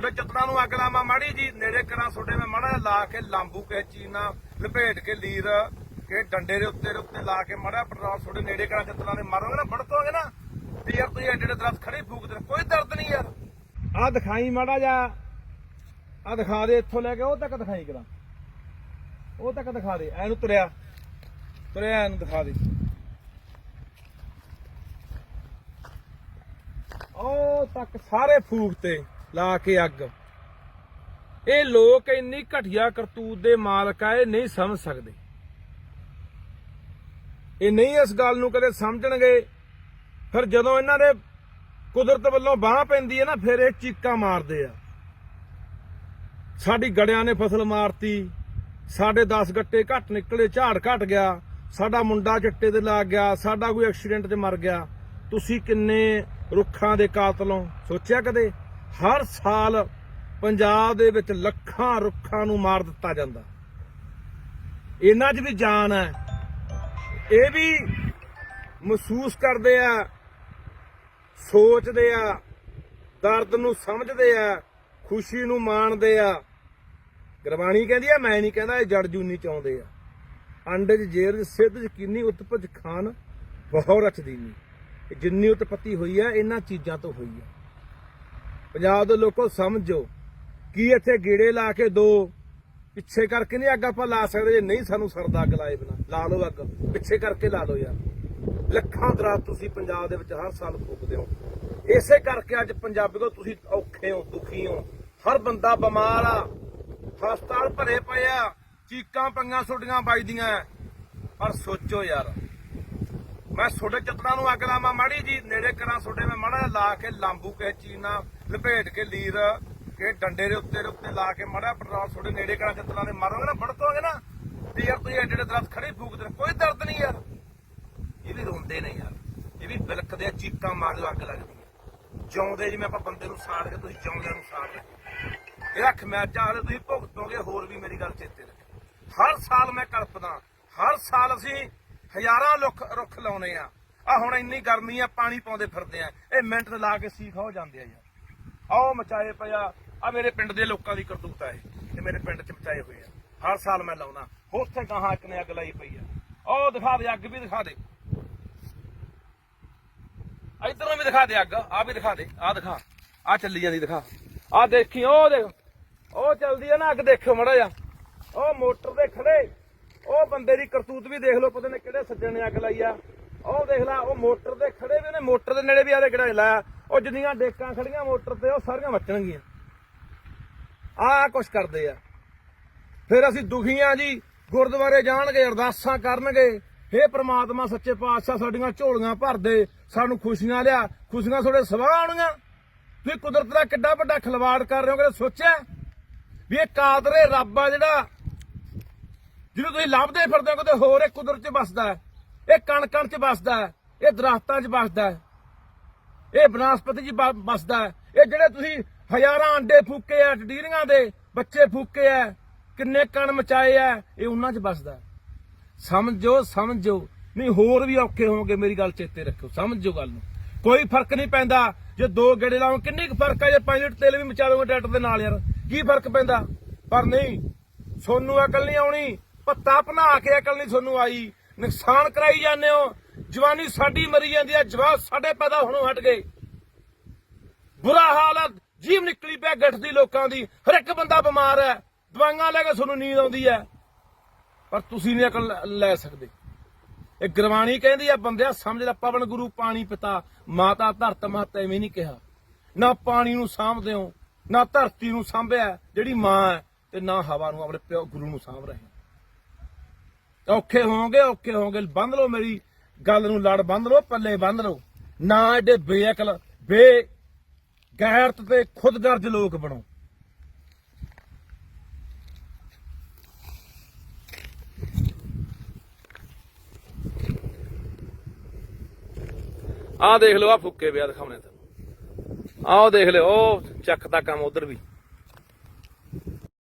ਤੁਹਾਡੇ ਚਤਰਾਂ ਨੂੰ ਅੱਗ ਲਾਵਾਂ। ਮਾੜੀ ਜੀ, ਨੇੜੇ ਕਰਾਂ ਤੁਹਾਡੇ ਮੈਂ ਮਾੜਾ ਲਾ ਕੇ ਲਾਂਬੂ ਕੇ ਚੀਨਾ, ਲਪੇਟ ਕੇ ਲੀਰ ਕੇ ਡੰਡੇ ਦੇ ਉੱਤੇ ਦੇ ਉੱਤੇ ਲਾ ਕੇ ਮਾੜਾ ਪੈਟਰੋਲ ਤੁਹਾਡੇ ਨੇੜੇ ਕਰਾਂ ਚਤਰਾਂ ਦੇ ਮਾਰੋਗੇ ਨਾ ਫੜਤੋਗੇ ਨਾ, ਤੇ ਯਾਰ ਤੁਸੀਂ ਐਡੇ ਐਡੇ ਦਰਦ ਖੜੇ ਫੂਕਦੇ ਕੋਈ ਦਰਦ ਨਹੀਂ ਯਾਰ। ਆ ਦਿਖਾਈ ਮਾੜਾ ਜਿਹਾ। ਆ ਦਿਖਾ ਦੇ, ਇੱਥੋਂ ਲੈ ਕੇ ਉਹ ਤੱਕ ਦਿਖਾਈ ਕਰਾਂ। ਉਹ ਤੱਕ ਦਿਖਾ ਦੇ ਐਨੂੰ ਤੁਰਿਆ। ਤੁਰਿਆ ਐਨੂੰ ਦਿਖਾ ਦੇ। ਉਹ ਤੱਕ ਸਾਰੇ ਫੂਕ ਤੇ। ਲਾ ਕੇ ਅੱਗ। ਇਹ ਲੋਕ ਇੰਨੀ ਘਟੀਆ ਕਰਤੂਤ ਦੇ ਮਾਲਕ ਆ, ਇਹ ਨਹੀਂ ਸਮਝ ਸਕਦੇ। ਇਹ ਨਹੀਂ ਇਸ ਗੱਲ ਨੂੰ ਕਦੇ ਸਮਝਣਗੇ। ਫਿਰ ਜਦੋਂ ਇਹਨਾਂ ਦੇ ਕੁਦਰਤ ਵੱਲੋਂ ਬਾਹ ਪੈਂਦੀ ਹੈ ਨਾ, ਫਿਰ ਇਹ ਚੀਕਾਂ ਮਾਰਦੇ ਆ। ਸਾਡੀ ਗੜਿਆਂ ਨੇ ਫਸਲ ਮਾਰਤੀ, ਸਾਡੇ 10 ਗੱਟੇ ਘੱਟ ਨਿਕਲੇ, ਝਾੜ ਘਟ ਗਿਆ, ਸਾਡਾ ਮੁੰਡਾ ਚਿੱਟੇ ਤੇ ਲੱਗ ਗਿਆ, ਸਾਡਾ ਕੋਈ ਐਕਸੀਡੈਂਟ 'ਚ ਮਰ ਗਿਆ। ਤੁਸੀਂ ਕਿੰਨੇ ਰੁੱਖਾਂ ਦੇ ਕਾਤਲੋਂ ਸੋਚਿਆ ਕਦੇ? ਹਰ ਸਾਲ ਪੰਜਾਬ ਦੇ ਵਿੱਚ ਲੱਖਾਂ ਰੁੱਖਾਂ ਨੂੰ ਮਾਰ ਦਿੱਤਾ ਜਾਂਦਾ। ਇਹਨਾਂ 'ਚ ਵੀ ਜਾਨ ਹੈ। ਇਹ ਵੀ ਮਹਿਸੂਸ ਕਰਦੇ ਆ, ਸੋਚਦੇ ਆ, ਦਰਦ ਨੂੰ ਸਮਝਦੇ ਆ, ਖੁਸ਼ੀ ਨੂੰ ਮਾਣਦੇ ਆ। ਗੁਰਬਾਣੀ ਕਹਿੰਦੀ ਆ, ਮੈਂ ਨਹੀਂ ਕਹਿੰਦਾ ਇਹ ਜੜ ਜੂਨੀ ਚਾਉਂਦੇ ਆ। ਅੰਡੇ 'ਚ ਜੇਰ 'ਚ ਸਿੱਧ ਯਕੀਨੀ ਉਤਪਜ ਖਾਨ ਬਹੁ ਰਚਦੀਨੀ ਇਹ ਜਿੰਨੀ ਉਤਪਤੀ ਹੋਈ ਆ, ਇਹਨਾਂ ਚੀਜ਼ਾਂ ਤੋਂ ਹੋਈ ਆ। ਪੰਜਾਬ ਦੇ ਲੋਕੋ ਸਮਝੋ ਕੀ ਇੱਥੇ ਗੇੜੇ ਲਾ ਕੇ ਦੋ, ਪਿੱਛੇ ਕਰਕੇ ਨਹੀਂ ਅੱਗ ਆਪਾਂ ਲਾ ਸਕਦੇ, ਜੇ ਨਹੀਂ ਸਾਨੂੰ ਸਰਦਾ ਅੱਗ ਲਾਏ ਬਿਨਾ, ਲਾ ਲਓ ਅੱਗ, ਪਿੱਛੇ ਕਰਕੇ ਲਾ ਲਓ ਯਾਰ। ਲੱਖਾਂ ਦਰਾਤ ਤੁਸੀਂ ਪੰਜਾਬ ਦੇ ਵਿੱਚ ਹਰ ਸਾਲ ਫੂਕਦੇ ਹੋ। ਇਸੇ ਕਰਕੇ ਅੱਜ ਪੰਜਾਬੀ ਕੋ ਤੁਸੀਂ ਔਖੇ ਹੋ, ਦੁਖੀ ਹੋ। ਹਰ ਬੰਦਾ ਬਿਮਾਰ ਆ, ਹਸਪਤਾਲ ਭਰੇ ਪਏ ਆ, ਚੀਕਾਂ ਪੰਗਾਂ ਛੋਟੀਆਂ ਵੱਜਦੀਆਂ। ਪਰ ਸੋਚੋ ਯਾਰ, ਮੈਂ ਤੁਹਾਡੇ ਚਤਰਾਂ ਨੂੰ ਅੱਗ ਲਾਵਾਂ, ਮਾੜੀ ਜੀ, ਨੇੜੇ ਕਰਾਂ ਤੁਹਾਡੇ, ਮੈਂ ਮਾੜਾ ਲਾ ਕੇ ਲਾਂਬੂ ਕੇ ਚੀਨਾ, ਲਪੇਟ ਕੇ ਲੀਰ ਕੇ ਡੰਡੇ ਦੇ ਉੱਤੇ ਦੇ ਉੱਤੇ ਲਾ ਕੇ ਮਾੜਾ ਪੈਟਰੋਲ ਤੁਹਾਡੇ ਨੇੜੇ ਕਰਾਂ ਚਤਰਾਂ ਦੇ ਮਾਰੋਗੇ ਨਾ ਫੜਤੋਗੇ ਨਾ, ਤੇ ਯਾਰ ਤੁਸੀਂ ਐਡੇ ਐਡੇ ਖੜੇ ਫੂਕਦੇ ਕੋਈ ਦਰਦ ਨਹੀਂ ਯਾਰ। ਇਹ ਵੀ ਰੋਂਦੇ ਨੇ ਯਾਰ। ਇਹ ਵੀ ਬਿਲਕਦੇ ਆ, ਚੀਕਾਂ ਮਾਰ ਅੱਗ ਲੱਗਦੀ ਹੈ ਜਿਉਂਦੇ ਜਿਵੇਂ ਆਪਾਂ ਬੰਦੇ ਨੂੰ ਸਾੜ ਕੇ, ਤੁਸੀਂ ਜਿਉਂਦੇ ਨੂੰ ਸਾੜ ਰਹੇ ਇਹ ਰੱਖ ਮੈਂ ਤੁਸੀਂ ਭੁਗਤੋਗੇ, ਹੋਰ ਵੀ ਮੇਰੀ ਗੱਲ ਚੇਤੇ ਰੱਖ ਹਰ ਸਾਲ ਮੈਂ ਕਲਪਦਾ ਹਰ ਸਾਲ ਅਸੀਂ ਹਜ਼ਾਰਾਂ ਰੁੱਖ ਰੁੱਖ ਲਾਉਨੇ ਆ। ਆ ਹੁਣ ਇੰਨੀ ਗਰਮੀ ਆ, ਪਾਣੀ ਪਾਉਂਦੇ ਫਿਰਦੇ ਆ। ਇਹ ਮਿੰਟ ਲਾ ਕੇ ਸੀਖ ਹੋ ਜਾਂਦੇ ਆ ਯਾਰ ਆਓ ਮਚਾਏ ਪਿਆ ਆ। ਮੇਰੇ ਪਿੰਡ ਦੇ ਲੋਕਾਂ ਦੀ ਕਰਤੂਤ ਆ ਇਹ ਤੇ ਮੇਰੇ ਪਿੰਡ ਚ ਮਚਾਏ ਹੋਏ ਆ। ਹਰ ਸਾਲ ਮੈਂ ਲਾਉਣਾ ਉੱਥੇ ਕਹਾਂ ਇੱਕ ਨੇ ਅੱਗ ਲਾਈ ਪਈ ਆ। ਉਹ ਦਿਖਾ ਦੇ, ਅੱਗ ਵੀ ਦਿਖਾ ਦੇ। ਇਧਰੋਂ ਵੀ ਦਿਖਾ ਦੇ ਅੱਗ ਆ ਵੀ ਦਿਖਾ ਦੇ ਆ ਦਿਖਾ। ਆ ਚੱਲੀ ਜਾਂਦੀ ਦਿਖਾ। ਆ ਦੇਖੀ, ਉਹ ਦੇਖ। ਉਹ ਚੱਲਦੀ ਆ ਨਾ, ਅੱਗ ਦੇਖਿਓ ਮੜਾ ਜਾ ਉਹ ਮੋਟਰ ਦੇ ਖੜੇ। ਉਹ ਬੰਦੇ ਦੀ ਕਰਤੂਤ ਵੀ ਦੇਖ ਲਓ, ਪਤਾ ਨਹੀਂ ਕਿਹੜੇ ਸੱਜਣ ਨੇ ਅੱਗ ਲਾਈ ਆ। ਉਹ ਦੇਖ ਲੈ, ਉਹ ਮੋਟਰ ਦੇ ਖੜੇ ਵੀ ਉਹਨੇ ਮੋਟਰ ਦੇ ਨੇੜੇ ਵੀ ਆਦੇ ਕਿਹੜਾ ਲਾਇਆ ਉਹ ਜਿੰਨੀਆਂ ਡੇਕਾਂ ਖੜੀਆਂ ਮੋਟਰ ਤੇ, ਉਹ ਸਾਰੀਆਂ ਮੱਚਣਗੀਆਂ। ਆਹ ਕੁਛ ਕਰਦੇ ਆ। ਫਿਰ ਅਸੀਂ ਦੁਖੀ ਆ ਜੀ, ਗੁਰਦੁਆਰੇ ਜਾਣਗੇ, ਅਰਦਾਸਾਂ ਕਰਨਗੇ। ਹੇ ਪ੍ਰਮਾਤਮਾ, ਸੱਚੇ ਪਾਤਸ਼ਾਹ, ਸਾਡੀਆਂ ਝੋਲੀਆਂ ਭਰ ਦੇ, ਸਾਨੂੰ ਖੁਸ਼ੀਆਂ ਲਿਆ। ਖੁਸ਼ੀਆਂ ਤੁਹਾਡੇ ਸਵਾਹ ਆਉਣੀਆਂ ਤੁਸੀਂ ਕੁਦਰਤ ਦਾ ਕਿੱਡਾ ਵੱਡਾ ਖਿਲਵਾੜ ਕਰ ਰਹੇ ਹੋ ਕਦੇ ਸੋਚਿਆ? ਵੀ ਇਹ ਕਾਦਰੇ ਰੱਬ ਆ ਜਿਹੜਾ, ਜਿਹਨੂੰ ਤੁਸੀਂ ਲੱਭਦੇ ਫਿਰਦੇ ਹੋ, ਕਿਤੇ ਹੋਰ ਇਹ ਕੁਦਰਤ 'ਚ ਵੱਸਦਾ ਹੈ। ਇਹ ਕਣ ਕਣ 'ਚ ਵੱਸਦਾ ਇਹ ਦਰਖਤਾਂ 'ਚ ਵੱਸਦਾ ਇਹ ਬਨਸਪਤੀ 'ਚ ਵੱਸਦਾ ਇਹ ਜਿਹੜੇ ਤੁਸੀਂ ਹਜ਼ਾਰਾਂ ਅੰਡੇ ਫੂਕੇ ਆ ਡੀਰੀਆਂ ਦੇ ਬੱਚੇ ਫੂਕੇ ਆ, ਕਿੰਨੇ ਕਣ ਮਚਾਏ ਆ, ਇਹ ਉਹਨਾਂ 'ਚ ਵੱਸਦਾ ਸਮਝੋ ਸਮਝੋ। ਨਹੀਂ, ਹੋਰ ਵੀ ਔਖੇ ਹੋਵੋਗੇ ਮੇਰੀ ਗੱਲ ਚੇਤੇ ਰੱਖੋ ਸਮਝੋ ਗੱਲ ਨੂੰ। ਕੋਈ ਫ਼ਰਕ ਨਹੀਂ ਪੈਂਦਾ ਜੇ ਦੋ ਗੇੜੇ ਲਾਓ ਕਿੰਨੀ ਕੁ ਫ਼ਰਕ ਹੈ ਜੇ 5 ਲੀਟਰ ਤੇਲ ਵੀ ਮਚਾ ਦੋਗੇ ਟਰੈਕਟਰ ਦੇ ਨਾਲ ਯਾਰ, ਕੀ ਫ਼ਰਕ ਪੈਂਦਾ? ਪਰ ਨਹੀਂ, ਸੋਨੂੰ ਅਕਲ ਨਹੀਂ ਆਉਣੀ, ਪੱਤਾ ਭਨਾ ਕੇ ਅਕਲ ਨਹੀਂ ਤੁਹਾਨੂੰ ਆਈ। ਨੁਕਸਾਨ ਕਰਾਈ ਜਾਂਦੇ ਹੋ। ਜਵਾਨੀ ਸਾਡੀ ਮਰੀ ਜਾਂਦੀ ਹੈ ਜਵਾਬ ਸਾਡੇ ਪੈਦਾ ਹੋਣੋਂ ਹਟ ਗਏ। ਬੁਰਾ ਹਾਲ ਹੈ ਜੀਵ ਨਿਕਲੀ ਪਿਆ ਗੱਠ ਦੀ ਲੋਕਾਂ ਦੀ। ਹਰ ਇੱਕ ਬੰਦਾ ਬਿਮਾਰ ਹੈ, ਦਵਾਈਆਂ ਲੈ ਕੇ ਤੁਹਾਨੂੰ ਨੀਂਦ ਆਉਂਦੀ ਹੈ। ਪਰ ਤੁਸੀਂ ਨਹੀਂ ਅਕਲ ਲੈ- ਸਕਦੇ। ਇਹ ਗੁਰਬਾਣੀ ਕਹਿੰਦੀ ਆ, ਬੰਦਿਆ ਸਮਝ ਲੈ, ਪਵਨ ਗੁਰੂ ਪਾਣੀ ਪਿਤਾ, ਮਾਤਾ ਧਰਤ ਮਾਤਾ ਐਵੇਂ ਨਹੀਂ ਕਿਹਾ। ਨਾ ਪਾਣੀ ਨੂੰ ਸਾਂਭਦੇ ਹੋ, ਨਾ ਧਰਤੀ ਨੂੰ ਸਾਂਭਿਆ, ਜਿਹੜੀ ਮਾਂ ਹੈ, ਤੇ ਨਾ ਹਵਾ ਨੂੰ ਆਪਣੇ ਪਿਓ ਗੁਰੂ ਨੂੰ ਸਾਂਭ ਰਹੇ ਹੋ। ਔਖੇ ਹੋਵੋਗੇ ਔਖੇ ਹੋਵੋਗੇ। ਬੰਦ ਲਓ ਮੇਰੀ ਗੱਲ ਨੂੰ, ਲੜ ਬੰਦ ਲਓ, ਪੱਲੇ ਬੰਦ ਲਓ। ਨਾ ਐਡੇ ਬੇਅਕਲ ਬੇ ਗੈਰਤ ਤੇ ਖੁਦਗਰਜ ਲੋਕ ਬਣੋ। ਆਹ ਦੇਖ ਲਓ ਆ ਫੁੱਕੇ ਪਿਆ ਦਿਖਾਉਣੇ ਤੈਨੂੰ। ਆਹ ਦੇਖ ਲਿਓ, ਉਹ ਚੱਕ ਦਾ ਕੰਮ ਉਧਰ ਵੀ।